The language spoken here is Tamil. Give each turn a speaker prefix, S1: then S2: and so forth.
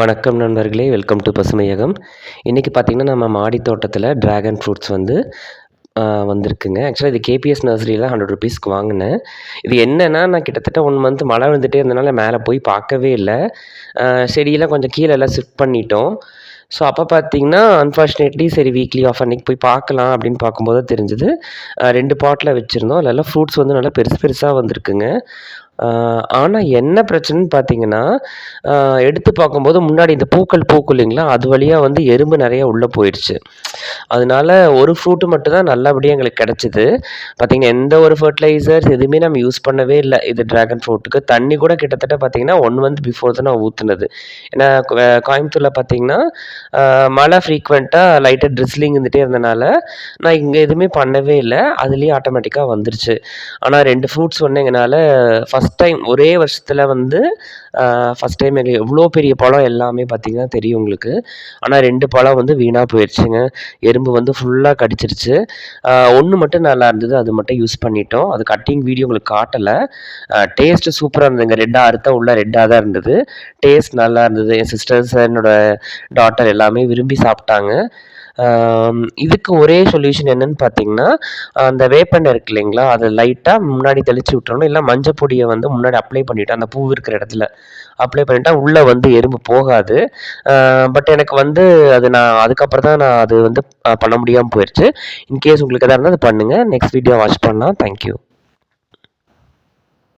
S1: வணக்கம் நண்பர்களே வெல்கம் டு பசுமையகம். இன்றைக்கி பார்த்திங்கன்னா நம்ம மாடி தோட்டத்தில் ட்ராகன் ஃப்ரூட்ஸ் வந்து வந்திருக்குங்க. ஆக்சுவலாக இது கேபிஎஸ் நர்சரியில் ஹண்ட்ரட் ருபீஸ்க்கு வாங்கினேன். இது என்னென்னா நான் கிட்டத்தட்ட ஒன் மந்த் மழை விழுந்துட்டே இருந்தனால மேலே போய் பார்க்கவே இல்லை. செடியெல்லாம் கொஞ்சம் கீழே எல்லாம் ஷிஃப்ட் பண்ணிட்டோம். ஸோ அப்போ பார்த்தீங்கன்னா அன்ஃபார்ச்சுனேட்லி சரி வீக்லி ஆஃப் அன்னைக்கு போய் பார்க்கலாம் அப்படின்னு பார்க்கும்போது தெரிஞ்சது. தெரிஞ்சுது ரெண்டு பாட்டில் வச்சுருந்தோம். அதெல்லாம் ஃப்ரூட்ஸ் வந்து நல்லா பெருசு பெருசாக வந்திருக்குங்க. ஆனால் என்ன பிரச்சனைன்னு பார்த்தீங்கன்னா எடுத்து பார்க்கும்போது முன்னாடி இந்த பூக்கள் பூக்கும் இல்லைங்களா? அது வழியாக வந்து எறும்பு நிறையா உள்ளே போயிடுச்சு அதனால ஒரு ஃப்ரூட்டு மட்டும் தான் நல்லபடியாக எங்களுக்கு கிடச்சிது. பார்த்தீங்கன்னா எந்த ஒரு ஃபர்டிலைசர்ஸ் எதுவுமே நம்ம யூஸ் பண்ணவே இல்லை. இது ட்ராகன் ஃப்ரூட்டுக்கு தண்ணி கூட கிட்டத்தட்ட பார்த்தீங்கன்னா ஒன் மந்த் பிஃபோர் தான் நான் ஊற்றுனது ஏன்னா கோயம்புத்தூரில் பார்த்தீங்கன்னா மழை ஃப்ரீக்வெண்ட்டாக லைட்டாக ட்ரிஸ்லிங் இருந்துகிட்டே இருந்தனால நான் இங்கே எதுவுமே பண்ணவே இல்லை. அதுலேயே ஆட்டோமேட்டிக்காக வந்துருச்சு. ஆனால் ரெண்டு ஃப்ரூட்ஸ் ஒன்று எங்களால் ஃபஸ்ட் ஃபஸ்ட் டைம் ஒரே வருஷத்தில் வந்து ஃபஸ்ட் டைம் எங்களுக்கு எவ்வளோ பெரிய பழம் எல்லாமே பார்த்தீங்கன்னா தெரியும் உங்களுக்கு. ஆனால் ரெண்டு பழம் வந்து வீணாக போயிடுச்சுங்க எறும்பு வந்து ஃபுல்லாக கடிச்சிருச்சு. ஒன்று மட்டும் நல்லா இருந்தது அது மட்டும் யூஸ் பண்ணிட்டோம். அது கட்டிங் வீடியோ உங்களுக்கு காட்டலை. டேஸ்ட்டு சூப்பராக இருந்ததுங்க. ரெட்டாக அறுத்தா உள்ள ரெட்டாக தான் இருந்தது. டேஸ்ட் நல்லா இருந்தது. என் சிஸ்டர்ஸ் என்னோட டாட்டர் எல்லாமே விரும்பி சாப்பிட்டாங்க. இதுக்கு ஒரே சொல்யூஷன் என்னன்னு பார்த்தீங்கன்னா அந்த வேப்பெண்ணெய் இருக்கு இல்லைங்களா? அதை லைட்டாக முன்னாடி தெளித்து விட்டுறணும். இல்லை மஞ்சள் பொடியை வந்து வந்து முன்னாடி அப்ளை பண்ணிவிட்டு அந்த பூ இருக்கிற இடத்துல அப்ளை பண்ணிட்டா உள்ளே வந்து எறும்பு போகாது. பட் எனக்கு வந்து அது நான் அதுக்கப்புறம் தான் நான் அது வந்து பண்ண முடியாமல் போயிடுச்சு இன்கேஸ் உங்களுக்கு எதாவது இருந்தால் அது பண்ணுங்கள் நெக்ஸ்ட் வீடியோ வாட்ச் பண்ணலாம். Thank you